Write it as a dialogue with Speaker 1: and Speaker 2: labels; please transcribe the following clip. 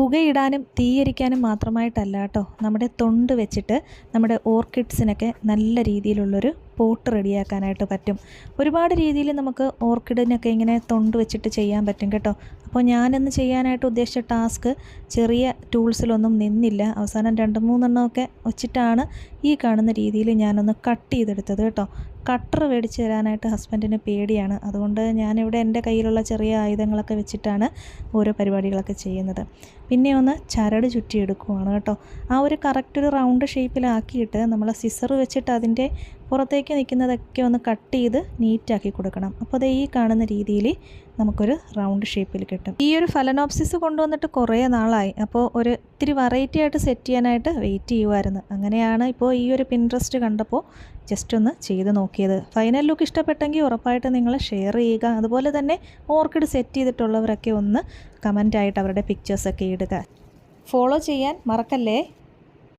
Speaker 1: പുകയിടാനും തീയരിക്കാനും മാത്രമായിട്ടല്ല കേട്ടോ. നമ്മുടെ തൊണ്ട് വെച്ചിട്ട് നമ്മുടെ ഓർക്കിഡ്സിനൊക്കെ നല്ല രീതിയിലുള്ളൊരു പോട്ട് റെഡിയാക്കാനായിട്ട് പറ്റും. ഒരുപാട് രീതിയിൽ നമുക്ക് ഓർക്കിഡിനൊക്കെ ഇങ്ങനെ തൊണ്ട് വെച്ചിട്ട് ചെയ്യാൻ പറ്റും കേട്ടോ. അപ്പോൾ ഞാനിന്ന് ചെയ്യാനായിട്ട് ഉദ്ദേശിച്ച ടാസ്ക് ചെറിയ ടൂൾസിലൊന്നും നിന്നില്ല. അവസാനം രണ്ട് മൂന്നെണ്ണമൊക്കെ വെച്ചിട്ടാണ് ഈ കാണുന്ന രീതിയിൽ ഞാനൊന്ന് കട്ട് ചെയ്തെടുത്തത് കേട്ടോ. കട്ടർ മേടിച്ച് തരാനായിട്ട് ഹസ്ബൻഡിന് പേടിയാണ്. അതുകൊണ്ട് ഞാനിവിടെ എന്റെ കയ്യിലുള്ള ചെറിയ ആയുധങ്ങളൊക്കെ വെച്ചിട്ടാണ് ഓരോ പരിപാടികളൊക്കെ ചെയ്യുന്നത്. പിന്നെ ഒന്ന് ചരട് ചുറ്റിയെടുക്കുവാണ് കേട്ടോ. ആ ഒരു കറക്റ്റ് ഒരു റൗണ്ട് ഷേപ്പിലാക്കിയിട്ട് നമ്മൾ സിസർ വെച്ചിട്ട് അതിന്റെ പുറത്തേക്ക് നിൽക്കുന്നതൊക്കെ ഒന്ന് കട്ട് ചെയ്ത് നീറ്റാക്കി കൊടുക്കണം. അപ്പോൾ അത് ഈ കാണുന്ന രീതിയിൽ നമുക്കൊരു റൗണ്ട് ഷേപ്പിൽ കിട്ടും. ഈ ഒരു ഫലനോപ്സിസ് കൊണ്ടുവന്നിട്ട് കുറേ നാളായി. അപ്പോൾ ഒരു ഇത്തിരി വെറൈറ്റി ആയിട്ട് സെറ്റ് ചെയ്യാനായിട്ട് വെയിറ്റ് ചെയ്യുമായിരുന്നു അങ്ങനെയാണ് ഇപ്പോൾ ഈ ഒരു പിൻട്രസ്റ്റ് കണ്ടപ്പോൾ ജസ്റ്റ് ഒന്ന് ചെയ്ത് നോക്കിയത്. ഫൈനൽ ലുക്ക് ഇഷ്ടപ്പെട്ടെങ്കിൽ ഉറപ്പായിട്ട് നിങ്ങൾ ഷെയർ ചെയ്യുക. അതുപോലെ തന്നെ ഓർക്കിഡ് സെറ്റ് ചെയ്തിട്ടുള്ളവരൊക്കെ ഒന്ന് കമന്റായിട്ട് അവരുടെ പിക്ചേഴ്സൊക്കെ ഇടുക. ഫോളോ ചെയ്യാൻ മറക്കല്ലേ?